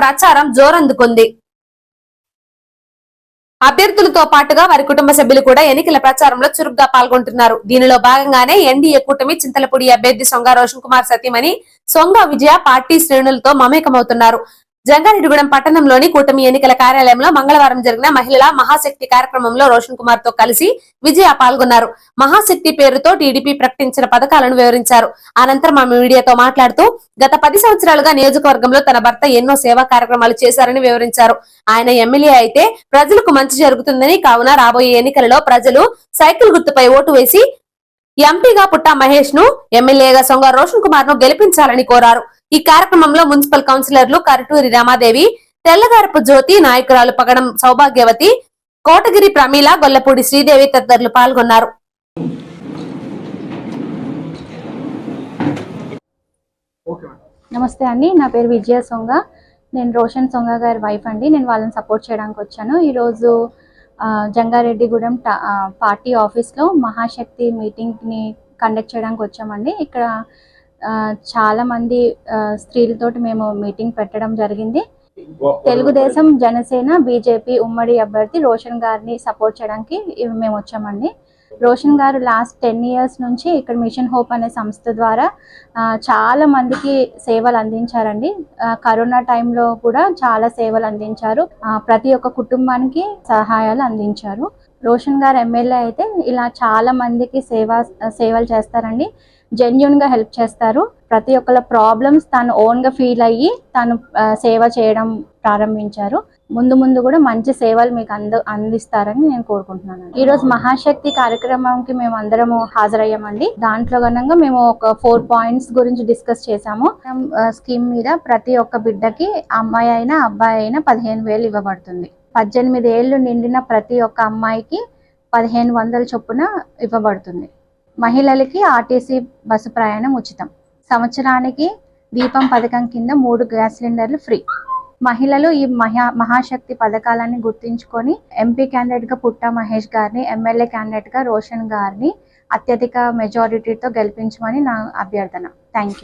ప్రచారం జోరందుకుంది. అభ్యర్థులతో పాటుగా వారి కుటుంబ సభ్యులు కూడా ఎన్నికల ప్రచారంలో చురుగ్గా పాల్గొంటున్నారు. దీనిలో భాగంగానే ఎన్డీఏ కూటమి చింతలపూడి అభ్యర్థి సొంగ రోషన్ కుమార్ సతీమణి సొంగ విజయ పార్టీ శ్రేణులతో మమేకమవుతున్నారు. జంగారెడ్డిగూడెం పట్టణంలోని కూటమి ఎన్నికల కార్యాలయంలో మంగళవారం జరిగిన మహిళల మహాశక్తి కార్యక్రమంలో రోషన్ కుమార్తో కలిసి విజయ పాల్గొన్నారు. మహాశక్తి పేరుతో టీడీపీ ప్రకటించిన పథకాలను వివరించారు. అనంతరం ఆమె మీడియాతో మాట్లాడుతూ గత పది సంవత్సరాలుగా నియోజకవర్గంలో తన భర్త ఎన్నో సేవా కార్యక్రమాలు చేశారని వివరించారు. ఆయన ఎమ్మెల్యే అయితే ప్రజలకు మంచి జరుగుతుందని కావున రాబోయే ఎన్నికలలో ప్రజలు సైకిల్ గుర్తుపై ఓటు వేసి ఎంపీగా పుట్టా మహేష్ను ఎమ్మెల్యేగా సొంగ రోషన్ కుమార్ను గెలిపించాలని కోరారు. ఈ కార్యక్రమంలో మున్సిపల్ కౌన్సిలర్లు కరటూరి రామాదేవి తెల్లగారపు జ్యోతి నాయకురాలు పగడం సౌభాగ్యవతి కోటగిరి ప్రమీల గొల్లపూడి శ్రీదేవి తదితరులు పాల్గొన్నారు. నమస్తే అండి నా పేరు విజయ సొంగ. నేను రోషన్ సొంగ గారి వైఫ్ అండి. నేను వాళ్ళని సపోర్ట్ చేయడానికి వచ్చాను. ఈరోజు జంగారెడ్డిగూడెం టా- పార్టీ ఆఫీస్లో మహాశక్తి మీటింగ్ని కండక్ట్ చేయడానికి వచ్చామండి. ఇక్కడ చాలామంది చాలా మంది స్త్రీలతోటి మేము మీటింగ్ పెట్టడం జరిగింది. తెలుగుదేశం జనసేన బీజేపీ ఉమ్మడి అభ్యర్థి రోషన్ గారిని సపోర్ట్ చేయడానికి మేము వచ్చామండి. రోషన్ గారు లాస్ట్ టెన్ ఇయర్స్ నుంచి ఇక్కడ మిషన్ హోప్ అనే సంస్థ ద్వారా చాలా మందికి సేవలు అందించారండి. కరోనా టైంలో కూడా చాలా సేవలు అందించారు. ప్రతి ఒక్క కుటుంబానికి సహాయాలు అందించారు. రోషన్ గారు ఎమ్మెల్యే అయితే ఇలా చాలా మందికి సేవ సేవలు చేస్తారండి. జెన్యున్గా హెల్ప్ చేస్తారు. ప్రతి ఒక్కళ్ళ ప్రాబ్లమ్స్ తను ఓన్గా ఫీల్ అయ్యి తను సేవ చేయడం ప్రారంభించారు. ముందు ముందు కూడా మంచి సేవలు మీకు అంద అందిస్తారని నేను కోరుకుంటున్నాను. ఈ రోజు మహాశక్తి కార్యక్రమంకి మేము అందరము హాజరయ్యామండి. దాంట్లో గనంగా మేము ఒక ఫోర్ పాయింట్స్ గురించి డిస్కస్ చేశాము. స్కీమ్ మీద ప్రతి ఒక్క బిడ్డకి అమ్మాయి అయినా అబ్బాయి అయినా పదిహేను వేలు ఇవ్వబడుతుంది. పద్దెనిమిది ఏళ్ళు నిండిన ప్రతి ఒక్క అమ్మాయికి పదిహేను వందల చొప్పున ఇవ్వబడుతుంది. మహిళలకి ఆర్టీసీ బస్సు ప్రయాణం ఉచితం. సంవత్సరానికి దీపం పథకం కింద మూడు గ్యాస్ సిలిండర్లు ఫ్రీ. మహిళలు ఈ మహా మహాశక్తి పథకాలని గుర్తించుకొని ఎంపీ క్యాండిడేట్గా పుట్టా మహేష్ గారిని ఎమ్మెల్యే క్యాండిడేట్గా రోషన్ గారిని అత్యధిక మెజారిటీతో గెలిపించమని నా అభ్యర్థన. Thank you